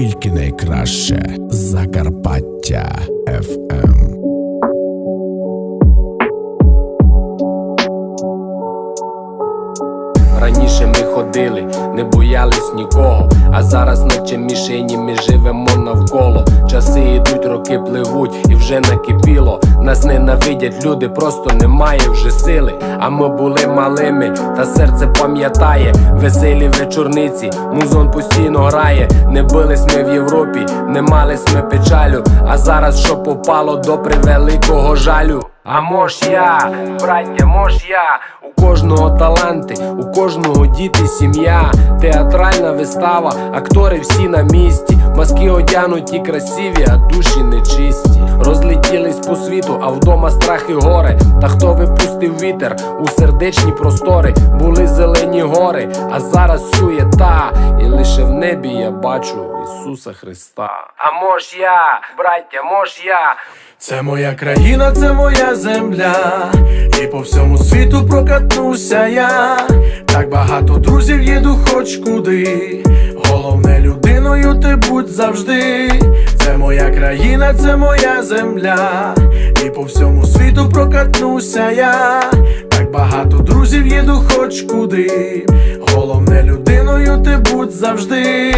тільки найкраще Закарпаття Ем. FM. Раніше ми ходили, не боялись нікого. А зараз, наче мішені, ми живемо навколо. Часи йдуть, роки пливуть, і вже накипіло. Нас ненавидять люди, просто немає вже сили. А ми були малими, та серце пам'ятає. Веселі вечорниці, музон постійно грає. Не бились ми в Європі, не мались ми печалю. А зараз що попало до превеликого жалю. А мож я, браття, мож я, у кожного таланти, у кожного діти, сім'я, театральна вистава, актори всі на місці, маски одягнуті красиві, а душі нечисті. Вдома страх і горе. Та хто випустив вітер у сердечні простори, були зелені гори, а зараз суєта, і лише в небі я бачу Ісуса Христа. А мож я, браття, мож я. Це моя країна, це моя земля, і по всьому світу прокатнуся я. Так багато друзів їду хоч куди. Головне людиною ти будь завжди. Це моя країна, це моя земля, і по всьому світу прокатнуся я. Так багато друзів їду хоч куди. Головне людиною ти будь завжди.